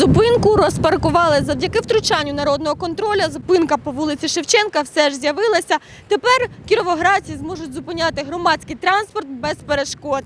Зупинку розпаркували завдяки втручанню народного контролю. Зупинка по вулиці Шевченка все ж з'явилася. Тепер кіровоградці зможуть зупиняти громадський транспорт без перешкод.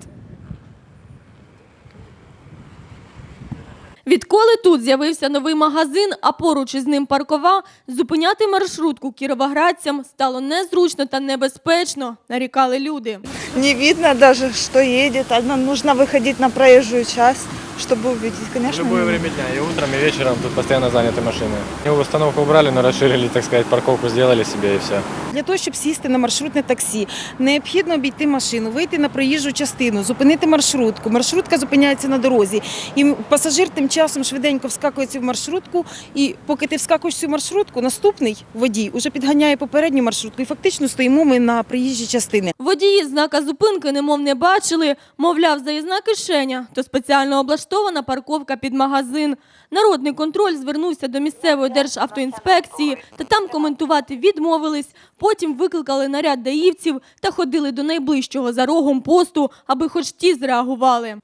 Відколи тут з'явився новий магазин, а поруч із ним паркова, зупиняти маршрутку кіровоградцям стало незручно та небезпечно, нарікали люди. Не видно что едет. А нам нужно выходить на проезжую часть, чтобы увидеть. В Конечно, любое не- время дня, и утром, и вечером тут постоянно заняты машины. Его установку убрали, но расширили, так сказать, парковку сделали себе и все. Для того, щоб сісти на маршрутне таксі, необхідно обійти машину, вийти на проїжджу частину, зупинити маршрутку. Маршрутка зупиняється на дорозі. І пасажир тим часом швиденько вскакує в цю маршрутку. І поки ти вскакуєш в цю маршрутку, наступний водій уже підганяє попередню маршрутку. І фактично стоїмо ми на проїжджій частини. Водії знака зупинки немов не бачили, мовляв, заїзна кишеня, то спеціально облаштована парковка під магазин. Народний контроль звернувся до місцевої державтоінспекції, та там коментувати відмовились. Потім викликали наряд даївців та ходили до найближчого за рогом посту, аби хоч ті зреагували.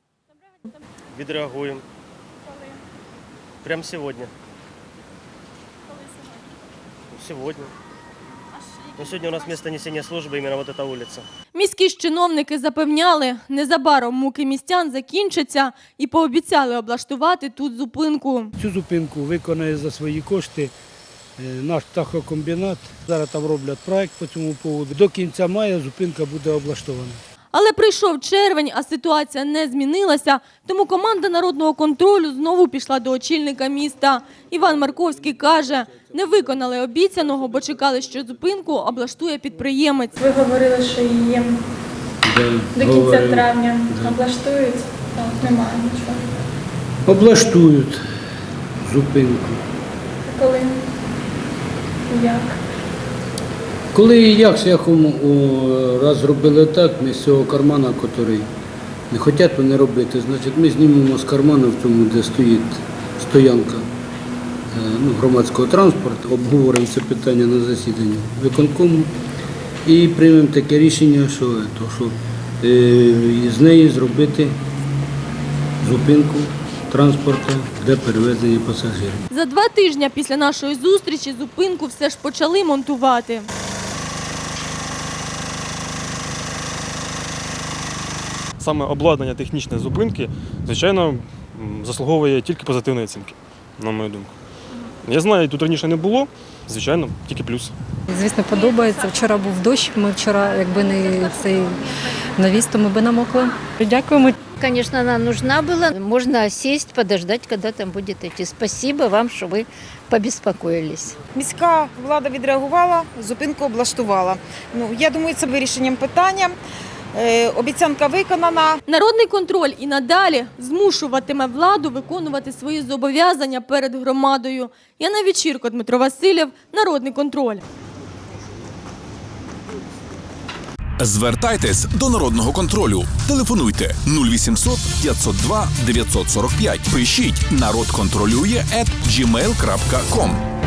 Відреагуємо. Прямо сьогодні. Сьогодні. Ну, сьогодні у нас місце несення служби іменно вот эта вулиця. Міські чиновники запевняли, незабаром муки містян закінчаться і пообіцяли облаштувати тут зупинку. Цю зупинку виконає за свої кошти е, наш птахокомбінат. Зараз там роблять проект по цьому поводу. До кінця мая зупинка буде облаштована. Але прийшов червень, а ситуація не змінилася, тому команда народного контролю знову пішла до очільника міста. Іван Марковський каже, не виконали обіцяного, бо чекали, що зупинку облаштує підприємець. Ви говорили, що її до кінця травня облаштують, так немає нічого. Облаштують зупинку. Коли? Як? Коли і як шляхом о, раз зробили так, ми з цього кармана, який не хочуть вони робити, значить ми знімемо з кармана в цьому, де стоїть стоянка е, ну, громадського транспорту, обговоримо це питання на засіданні виконкому і приймемо таке рішення, що, е, то, що е, з неї зробити зупинку транспорту для перевезення пасажирів. За два тижні після нашої зустрічі зупинку все ж почали монтувати. Саме обладнання технічної зупинки, звичайно, заслуговує тільки позитивної оцінки, на мою думку. Я знаю, тут раніше не було, звичайно, тільки плюс. Звісно, подобається. Вчора був дощ. Ми вчора, якби не цей навіс, то ми би намокли. Дякуємо. Конечно, она нужна была. Можно сесть, подождать, когда там будет идти. Спасибо вам, что вы побеспокоились. Міська влада відреагувала, зупинку облаштувала. Ну, я думаю, це вирішенням питання. Е, обіцянка виконана. Народний контроль і надалі змушуватиме владу виконувати свої зобов'язання перед громадою. Яна Вечірко, Дмитро Васильєв, Народний контроль. Звертайтесь до народного контролю. Телефонуйте 0800 502 945. Пишіть народ контролює at gmail.com.